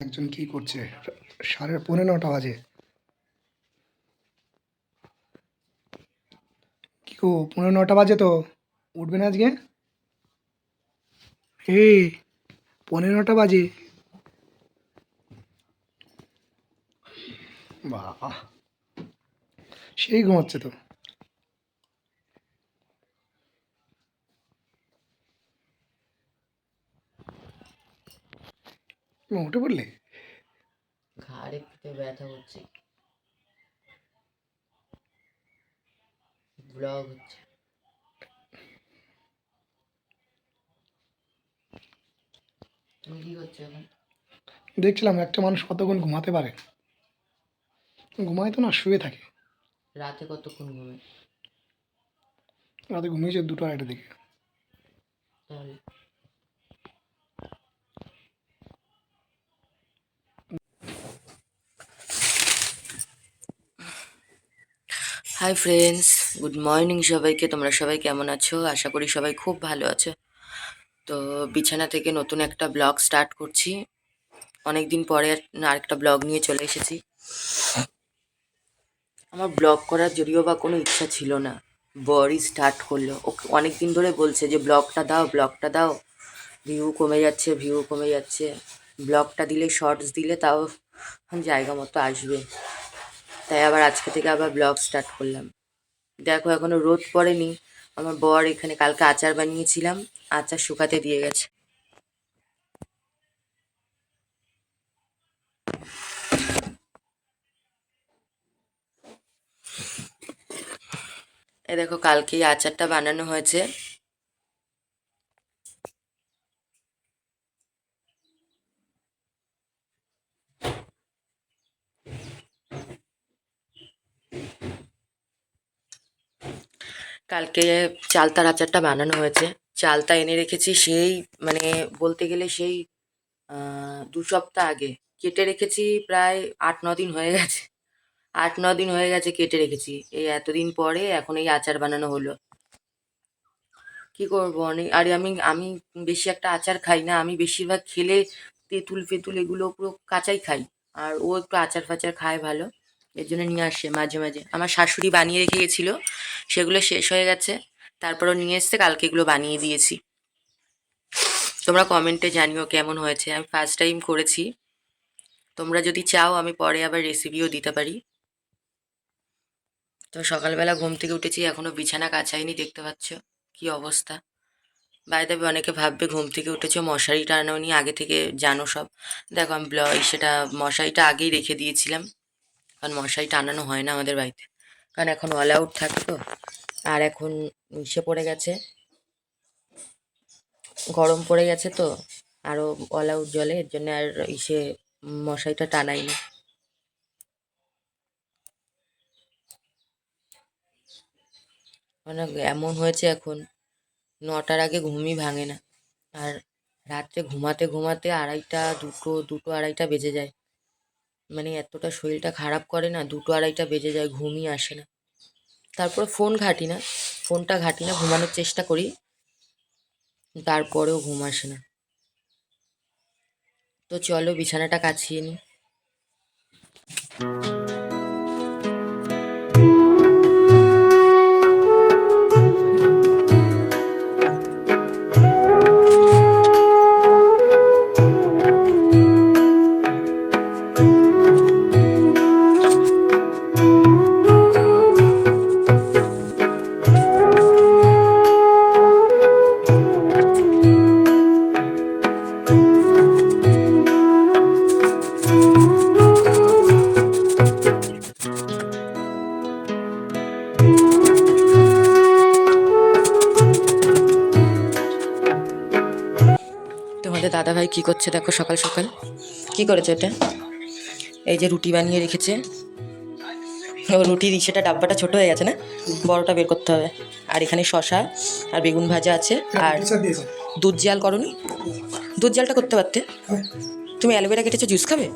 একজন কি করছে? সাড়ে পৌনে নটা বাজে। কি গো, পৌনে নটা বাজে তো। উঠবে না আজকে? এই, পৌনে নটা বাজে। বাহ। সেই ঘুমাচ্ছে তো। উঠে পড়লে ঘাড়ে পিঠে ব্যথা করছে ব্লগ হচ্ছে। তুমি কি করছ এখন? দেখছিলাম একটা মানুষ কতক্ষণ ঘুমাতে পারে। ঘুমায় তো না শুয়ে থাকে। রাতে কতক্ষণ ঘুমে? রাতে ঘুমিয়েছে দুটো আড়াইটা দিকে তাহলে হাই ফ্রেন্ডস গুড মর্নিং সবাইকে। তোমরা সবাই কেমন আছো? আশা করি সবাই খুব ভালো আছো। তো বিছানা থেকে নতুন একটা ব্লগ স্টার্ট করছি। অনেক দিন পরে আরেকটা ব্লগ নিয়ে চলে এসেছি। আমার ব্লগ করার যদিও বা কোনো ইচ্ছা ছিল না। বরই স্টার্ট করল। ওকে অনেক দিন ধরে বলছে যে, ব্লগটা দাও ব্লগটা দাও। ভিউ কমে যাচ্ছে ভিউ কমে যাচ্ছে। ব্লগটা দিলে শর্টস দিলে তাও জায়গা মতো আসবে। তাই আবার আজকে থেকে আবার ব্লগ স্টার্ট করলাম। দেখো, এখনও রোদ পড়েনি। আমার বর এখানে কালকে আচার বানিয়েছিলাম, আচার শুকাতে দিয়ে গেছে। এ দেখো, কালকেই আচারটা বানানো হয়েছে। কালকে চালতার আচারটা বানানো হয়েছে। চালতা এনে রেখেছি সেই মানে বলতে গেলে সেই দু সপ্তাহ আগে। কেটে রেখেছি প্রায় আট, ন দিন হয়ে গেছে। আট, ন দিন হয়ে গেছে কেটে রেখেছি। এই এতদিন পরে এখন এই আচার বানানো হলো। কি করব? অনেক আর আমি আমি বেশি একটা আচার খাই না। আমি বেশিরভাগ খেলে তেঁতুল ফেতুল এগুলো পুরো কাঁচাই খাই। আর ও একটু আচার ফাচার খায় ভালো। এর জন্য নিয়ে আসে মাঝে মাঝে। আমার শাশুড়ি বানিয়ে রেখে গেছিল, সেগুলো শেষ হয়ে গেছে। তারপরও নিয়ে এসছে, কালকে এগুলো বানিয়ে দিয়েছি। তোমরা কমেন্টে জানিও কেমন হয়েছে। আমি ফার্স্ট টাইম করেছি। তোমরা যদি চাও, আমি পরে আবার রেসিপিও দিতে পারি। তো সকালবেলা ঘুম থেকে উঠেছি, এখনও বিছানা কাছাইনি, দেখতে পাচ্ছ কি অবস্থা। বাইরে দেবে অনেকে ভাববে ঘুম থেকে উঠেছো, মশারি টানানো নিয়ে আগে থেকে জানো সব। দেখো, আমি ব্ল সেটা মশারিটা আগেই রেখে দিয়েছিলাম। কারণ মশারি টানানো হয় না আমাদের বাড়িতে। কারণ এখন অল আউট থাকে তো। আর এখন ইসে পড়ে গেছে। গরম পড়ে গেছে তো। আরও অল আউট জলে। এর জন্য আর ইসে মশারিটা টানাইনি মানে এমন হয়েছে এখন। নটার আগে ঘুমই ভাঙে না। আর রাত্রে ঘুমাতে ঘুমাতে আড়াইটা দুটো দুটো আড়াইটা বেজে যায়। মানে এতটা শরীরটা খারাপ করে না, দুটো আড়াইটা বেজে যায়, ঘুমই আসে না। তারপরে ফোন ঘাঁটি না, ফোনটা ঘাঁটি না, ঘুমানোর চেষ্টা করি, তারপরেও ঘুম আসে না। তো চলো বিছানাটা কাছিয়ে নিই কি করছে দেখো সকাল সকাল। কি করেছে এটা? এই যে রুটি বানিয়ে রেখেছে। ও রুটির সেটা ডাব্বাটা ছোট হয়ে গেছে না? বড়টা বের করতে হবে। আর এখানে শশা আর বেগুন ভাজা আছে। আর বিচার দিয়েছে। দুধ জাল করনি? দুধ জালটা করতে পারতে? তুমি অ্যালোভেরা কেটেছো জুস খাবে?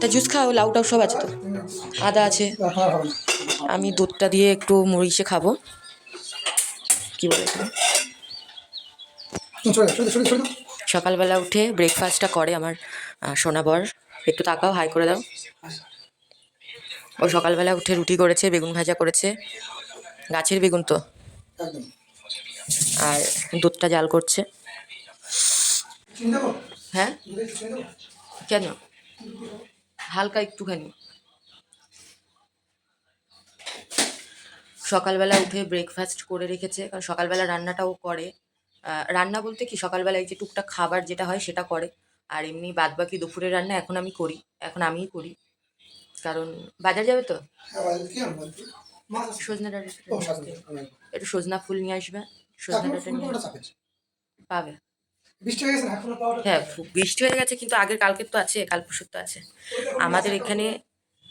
তা জুস খাও লাউ টাউ সব আছে তো। আদা আছে। হ্যাঁ আমি দুধটা দিয়ে একটু মরিচে খাব। কি বলে সকালবেলা উঠে ব্রেকফাস্টটা করে আমার আহ, সোনা বর। একটু তাকাও হাই করে দাও। ও সকালবেলা উঠে রুটি করেছে বেগুন ভাজা করেছে। গাছের বেগুন তো। আর দুধটা জাল করছে। হ্যাঁ? কেন? হালকা একটুখানি। সকালবেলা উঠে ব্রেকফাস্ট করে রেখেছে কারণ সকালবেলা রান্নাটাও করে। রান্না বলতে কি? সকালবেলায় যে টুকটাক খাবার যেটা হয় সেটা করে। আর এমনি বাদ বাকি দুপুরের রান্না এখন আমি করি। এখন আমিই করি। কারণ বাজার যাবে তো? হ্যাঁ? সজনা ডাঁটা আনব। একটু সজনা ফুল নিয়ে আসবে। সজনা ডাঁটা নিয়ে পাবে। হয়ে হ্যাঁ বৃষ্টি হয়ে গেছে কিন্তু আগের কালকের তো আছে কাল পরশুর তো আছে। আমাদের এখানে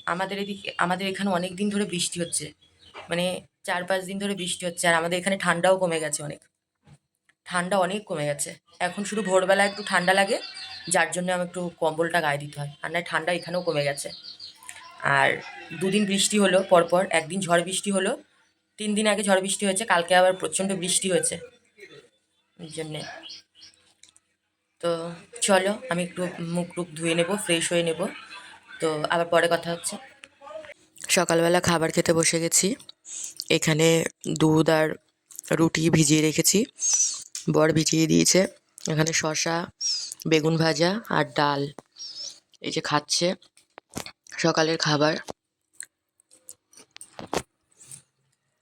আমাদের এদিকে আমাদের এখানে অনেক দিন ধরে বৃষ্টি হচ্ছে। মানে চার পাঁচ দিন ধরে বৃষ্টি হচ্ছে। আর আমাদের এখানে ঠান্ডাও কমে গেছে অনেক। ঠান্ডা অনেক কমে গেছে। এখন শুধু ভোরবেলা একটু ঠান্ডা লাগে, যার জন্য আমার একটু কম্বলটা গায়ে দিতে হয়। আর নয় ঠান্ডা এখানেও কমে গেছে। আর দুদিন বৃষ্টি হলো, পরপর একদিন ঝড় বৃষ্টি হলো, তিন দিন আগে ঝড় বৃষ্টি হয়েছে, কালকে আবার প্রচণ্ড বৃষ্টি হয়েছে। ওই জন্যে। তো চলো, আমি একটু মুখ টুক ধুয়ে নেব ফ্রেশ হয়ে নেব। তো আবার পরে কথা হচ্ছে। সকালবেলা খাবার খেতে বসে গেছি। এখানে দুধ আর রুটি ভিজিয়ে রেখেছি। বর ভিজিয়ে দিয়েছে। এখানে শশা বেগুন ভাজা আর ডাল। এই যে খাচ্ছে সকালের খাবার।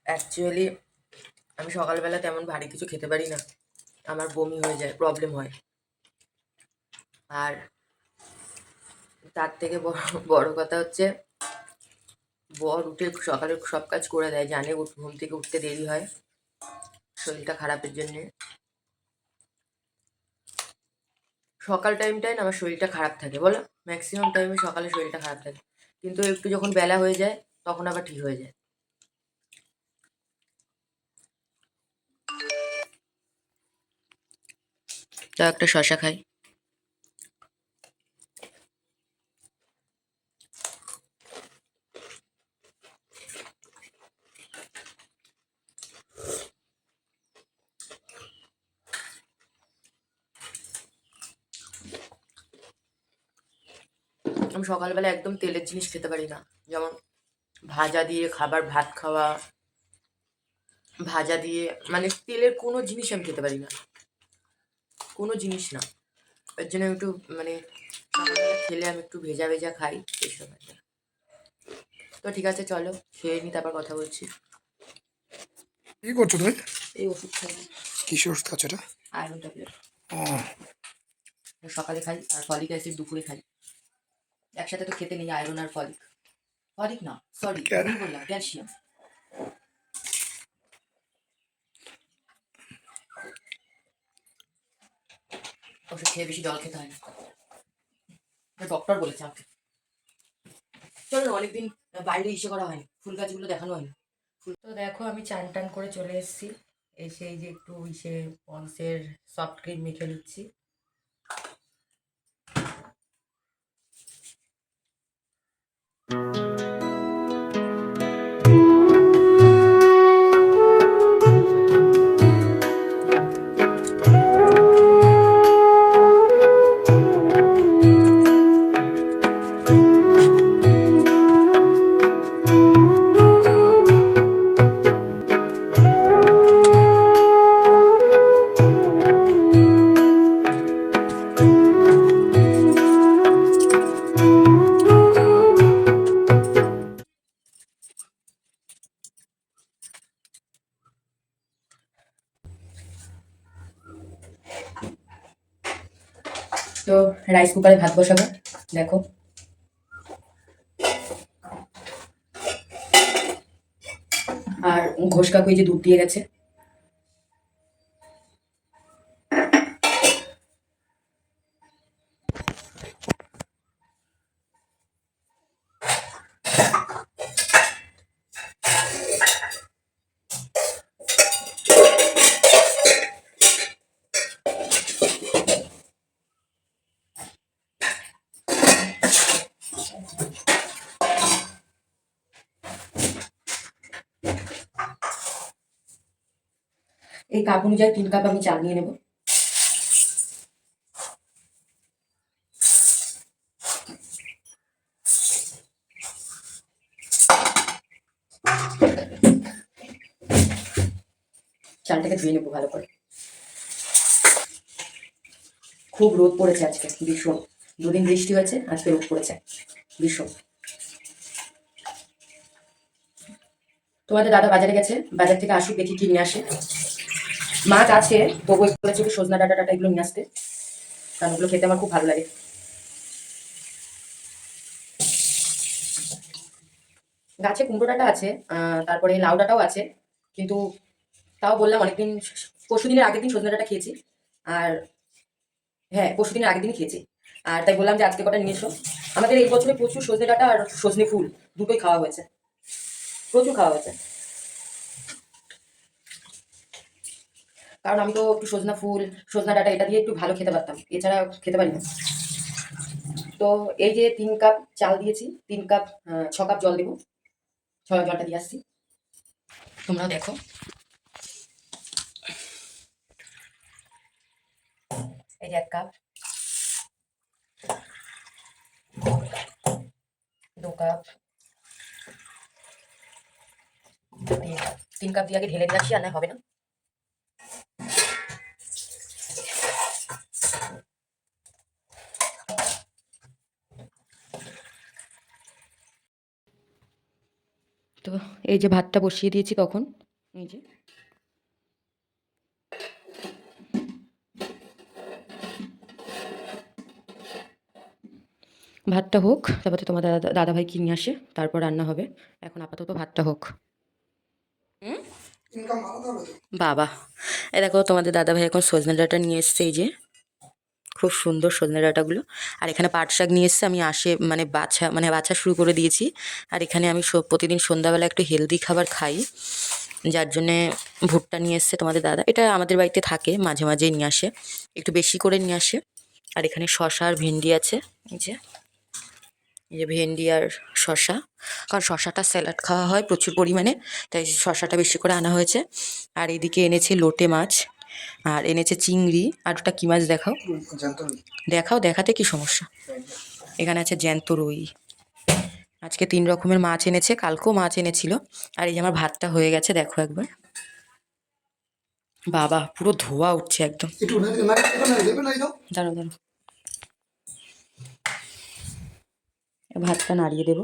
অ্যাকচুয়ালি আমি সকালবেলা তেমন ভারী কিছু খেতে পারি না। আমার বমি হয়ে যায় প্রবলেম হয়। আর তার থেকে বড় বড় কথা হচ্ছে, বর উঠে সকালে সব কাজ করে দেয়, জানে ঘুম থেকে উঠতে দেরি হয়, শরীরটা খারাপের জন্যে। সকাল টাইমটাই আমার শরীরটা খারাপ থাকে, বলো? ম্যাক্সিমাম টাইমে সকালে শরীরটা খারাপ থাকে। কিন্তু একটু যখন বেলা হয়ে যায়, তখন আবার ঠিক হয়ে যায়। তো একটা শশা খাই। আমি সকালবেলা একদম তেলের জিনিস খেতে পারি না। যেমন ভাজা দিয়ে খাবার ভাত খাওয়া ভাজা দিয়ে মানে তেলের কোনো জিনিস আমি খেতে পারি না। কোনো জিনিস না। এর জন্য একটু মানে খেলে আমি একটু ভেজা ভেজা খাই এইসব আর তো ঠিক আছে চলো খেয়ে নি তারপর কথা বলছি। কি করছ তুমি? এই ওষুধ খাই। কিসের ওষুধ খাচ্ছ এটা? আয়রন ট্যাবলেট সকালে খাই আর ফলিক অ্যাসিড দুপুরে খাই। একসাথে তো খেতে নেই আয়রন আর ফলিক ফলিক না সরি? বললাম ক্যালসিয়াম ওষুধ খেয়ে বেশি জল খেতে হয় না। ডক্টর বলেছে আমাকে। চলো না অনেকদিন বাইরে ইসে করা হয়নি। ফুল গাছগুলো দেখানো হয়নি। ফুল তো দেখো আমি চান টান করে চলে এসেছি। এসে এই যে একটু ইসে পন্সের সফট ক্রিম মেখে নিচ্ছি। রাইস কুকারে ভাত বসাবো দেখো। আর ঘোষ কাকু যে দুধ দিয়ে গেছে কাপ অনুযায়ী তিন কাপ আমি চাল নিয়ে নেব। চালটাকে ধুয়ে নেব ভালো করে। খুব রোদ পড়েছে আজকে ভীষণ দুদিন বৃষ্টি হয়েছে, আজকে রোদ পড়েছে ভীষণ তোমাদের দাদা বাজারে গেছে, বাজার থেকে আসুক, দেখি কি নিয়ে আসে। মাছ আছে, তবু বলেছে একটু সজনা ডাটা টাটা এগুলো নিয়ে আসতে। কারণ ওগুলো খেতে আমার খুব ভালো লাগে। গাছে কুমড়ো ডাঁটা আছে তারপরে লাউ ডাঁটাও আছে, কিন্তু তাও বললাম অনেকদিন, পরশু দিনের আগের দিন সজনে ডাঁটা খেয়েছি, আর হ্যাঁ পরশু দিনের আগের দিনই খেয়েছি। আর তাই বললাম যে আজকে কটা নিয়ে এসো। আমাদের এই বছরে প্রচুর সজনে ডাঁটা আর সজনে ফুল, দুটোই খাওয়া হয়েছে। প্রচুর খাওয়া হয়েছে। কারণ আমি তো একটু সজনা ফুল, সজনা ডাঁটা এটা দিয়ে একটু ভালো খেতে পারতাম। এছাড়া খেতে পারি না। তো এই যে তিন কাপ চাল দিয়েছি, তিন কাপ ছ কাপ জল দেবো। ছ জলটা দিয়ে আসছি। তোমরাও দেখো। এই যে এক কাপ। দু কাপ। তিন কাপ। দিয়ে আগে ঢেলে দিয়ে আসি আর না, হবে না। তো এই যে ভাতটা বসিয়ে দিয়েছি তখন এই যে। ভাতটা হোক তারপরে তোমার দাদা দাদাভাই কি নিয়ে আসে তারপর রান্না হবে। এখন আপাতত ভাতটা হোক। বাবা। এ দেখো তোমাদের দাদাভাই এখন সজনে ডাটা নিয়ে এসছে এই যে। খুব সুন্দর সজনে ডাঁটাগুলো। আর এখানে পাট শাক নিয়ে এসছে, আমি আসে মানে বাছা মানে বাছা শুরু করে দিয়েছি। আর এখানে আমি প্রতিদিন সন্ধ্যাবেলা একটু হেলদি খাবার খাই। যার জন্যে ভুট্টা নিয়ে এসছে তোমাদের দাদা। এটা আমাদের বাড়িতে থাকে, মাঝে মাঝেই নিয়ে আসে। একটু বেশি করে নিয়ে আসে। আর এখানে শশা আর ভেন্ডি আছে। এই যে এই যে ভেন্ডি আর শশা কারণ শশাটা স্যালাড খাওয়া হয় প্রচুর পরিমাণে, তাই শশাটা বেশি করে আনা হয়েছে। আর এদিকে এনেছে লোটে মাছ। আর এনেছে চিংড়ি। আর ওটা কী মাছ দেখাও? দেখাও দেখাতে কি সমস্যা? এখানে আছে জ্যান্ত রুই। আজকে তিন রকমের মাছ এনেছে কালকেও মাছ এনেছিল। আর এই যে আমার ভাতটা হয়ে গেছে দেখো একবার। বাবা পুরো ধোয়া উঠছে একদম। দাঁড়াও দাঁড়াও। ভাতটা নাড়িয়ে দেবো।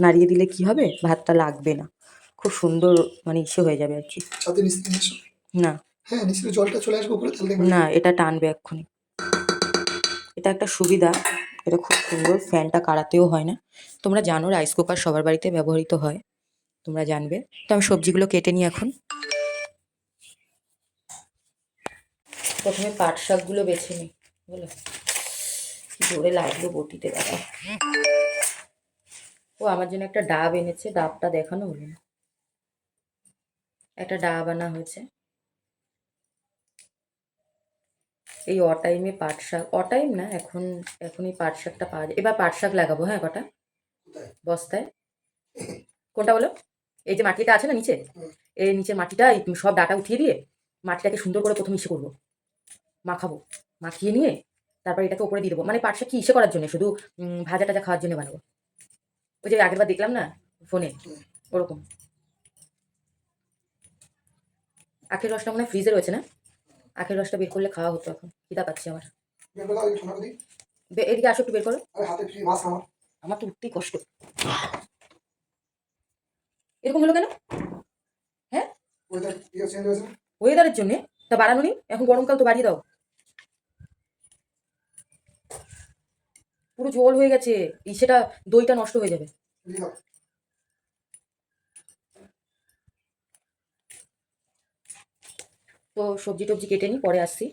নাড়িয়ে দিলে কি হবে? ভাতটা লাগবে না। খুব সুন্দর মানে ইসে হয়ে যাবে আর কি। না। হ্যাঁ নিচে জলটা চলে আসবে উপরে তাহলে না এটা টানবে এক্ষুনি। এটা একটা সুবিধা এটা খুব সুন্দর ফ্যানটা কাড়াতেও হয় না। তোমরা জানো রাইস কুকার সবার বাড়িতে ব্যবহৃত হয় তোমরা জানবে। তো আমি সবজিগুলো কেটে নিই এখন। প্রথমে পাট শাকগুলো বেছে নিই বলো কি জোরে লাগল বটিতে দেখা। ও আমার জন্য একটা ডাব এনেছে ডাবটা দেখানো হলো না। একটা ডাব আনা হয়েছে। এই অটাইমে পাট শাক অটাইম না এখন এখন এই পাট শাকটা পাওয়া যায়। এবার পাট শাক লাগাবো হ্যাঁ কটা? বস্তায়। কোনটা বলো? এই যে মাটিটা আছে না নিচে? এই নিচে মাটিটা সব ডাটা উঠিয়ে দিয়ে মাটিটাকে সুন্দর করে প্রথম ইসে করব। মাখাবো মাখিয়ে নিয়ে তারপর এটাকে ওপরে দিয়ে দেবো। মানে পাট শাক কি ইসে করার জন্য? শুধু ভাজা টাজা খাওয়ার জন্য বানাবো। ওই যে আগেরবার দেখলাম না ফোনে ওরকম। আখের রসটা মনে হয় ফ্রিজে রয়েছে না? আখের রসটা বের করলে খাওয়া হতো এখন। খিদা পাচ্ছি আমার। এদিকে আসো একটু বের করো। আমার। তো উঠতেই কষ্ট। এরকম হলো কেন? না? ওয়েদারের জন্য? তা বাড়ানো নি এখন গরমকাল তো বাড়িয়ে দাও। পুরো জল হয়ে গেছে। সেটা দইটা নষ্ট হয়ে যাবে দিয়ে দাও তো সবজি টবজি কেটে নিই পরে আসছি।